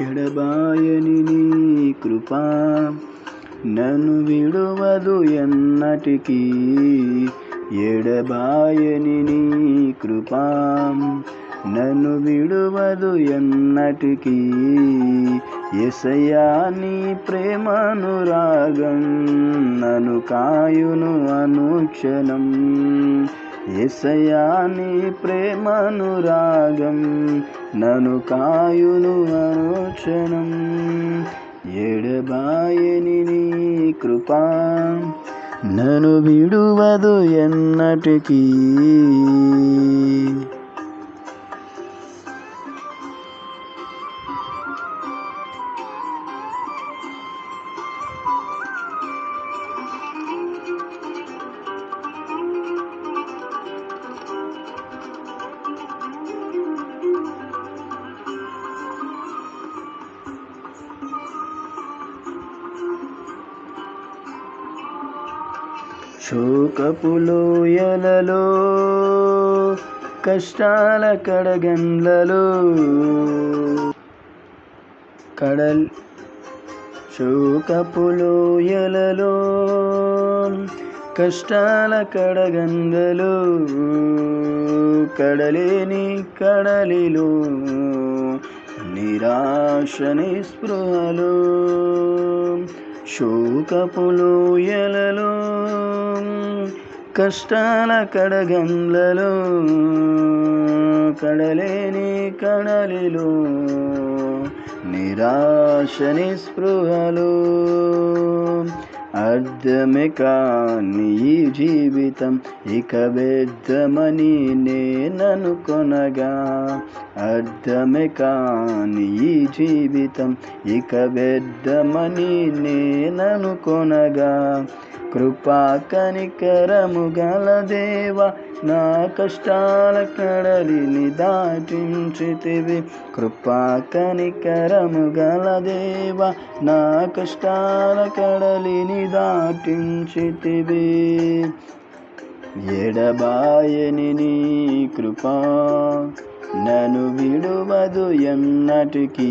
ఎడబాయని నీ కృప నన్ను విడువదు ఎన్నటికీ. ఎడబాయని నీ కృప నన్ను విడువదు ఎన్నటికీ. ఎసయా నీ ప్రేమనురాగం నన్ను కాయును అనుక్షణం. ఎసయా ప్రేమనురాగం నను కాయును అనుక్షణం ఎడబాయని నీ కృపా నను విడువదు ఎన్నటికీ. శోకపులోయలలో కష్టాల కడగండ్లలో. కడల్ శోకపులోయలలో కష్టాల కడగంగలు కడలేని కడలిలో నిరాశ నిస్పృహలు. శోకపులోయలలో కష్టాల కడగండ్లలో కడలేని కడలిలో నిరాశ నిస్పృహలు. అర్థమే కాని ఈ జీవితం ఇక వేద్దమని నేననుకొనగా. అర్థమే కాని ఈ జీవితం ఇక వేద్దమని నేననుకొనగా. కృపా కనికరము గల దేవ నా కష్టాల కడలిని దాటించితివి కృపా కనికరము గల దేవ నా కష్టాల కడలిని దాటించితివి ఎడబాయని నీ కృపా నను విడువదు ఎన్నటికీ.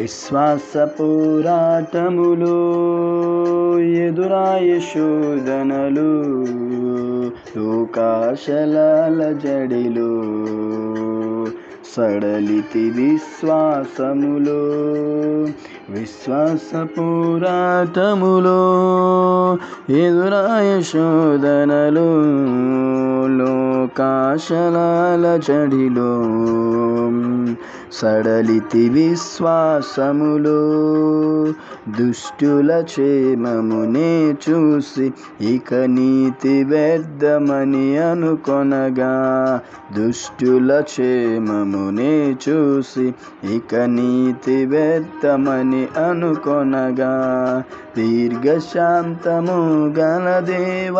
విశ్వాస పోరాటములు ఎదురాయ శోధనలు లోకాశలాల జడిలో. సడలితి విశ్వాసములో విశ్వాస పోరాటములో ఎదురాయ శోధనలు లోకాశలాల చడిలో సడలితి విశ్వాసములో దుష్టుల క్షేమమునే చూసి ఇక నీతి వ్యర్థమని అనుకొనగా దుష్టుల నిన్నునే చూసి ఇక నీతి వ్యర్థమని అనుకొనగా దీర్ఘశాంతము గల దేవ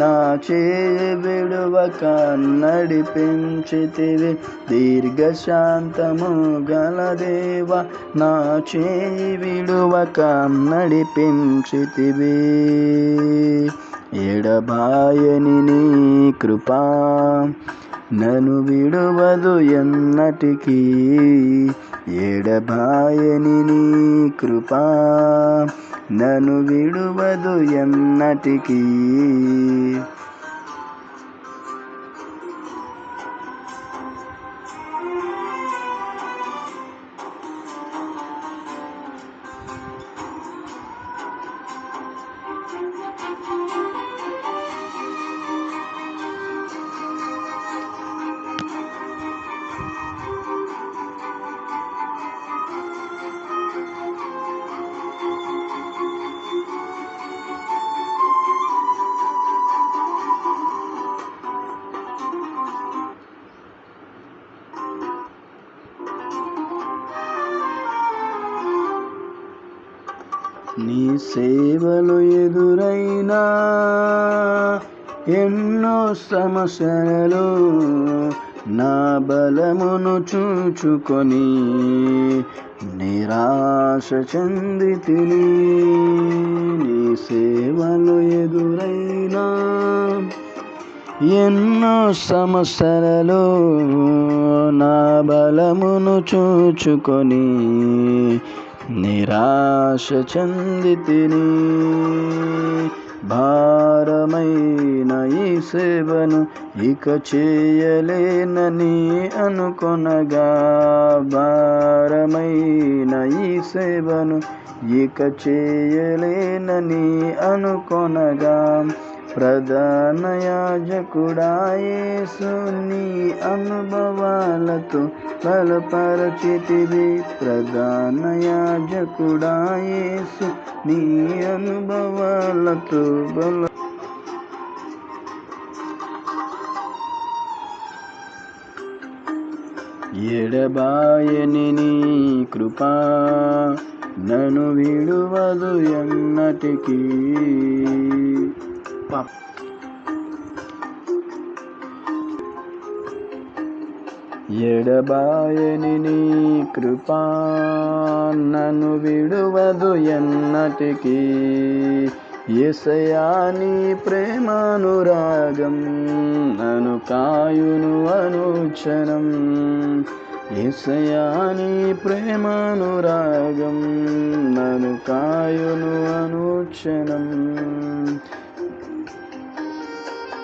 నా చే విడువక నడిపించితివి దీర్ఘశాంతము గల దేవ నా చే విడువక నడిపించితివి ఎడబాయని నీ కృపా నను విడువదు ఎన్నటికీ. ఎడబాయని నీ కృపా. నను విడువదు ఎన్నటికీ. నీ సేవలు ఎదురైనా ఎన్నో సమస్యలు నా బలమును చూచుకొని నిరాశ చెంది తిని నీ సేవలు ఎదురైనా ఎన్నో సమస్యలలో నా బలమును చూచుకొని నిరాశ చెందితిని భారమైన ఈ సేవను ఇక చేయలేనని అనుకొనగా భారమైన ఈ సేవను ఇక చేయలేనని అనుకొనగా ప్రధాన యాజకుడాయేసు నీ అనుభవాలతో బలపరచితివి. ప్రధాన యాజకుడాయేసు నీ అనుభవాలతో బల ఎడబాయని నీ కృపా నన్ను విడువదు ఎన్నటికీ. పాప ఎడబాయని నీ కృపా నన్ను విడువదు ఎన్నటికీ. ఎసయాని ప్రేమానురాగం నన్ను కాయును అనుక్షణం. ఎసయాని ప్రేమానురాగం నన్ను కాయును అనుక్షణం.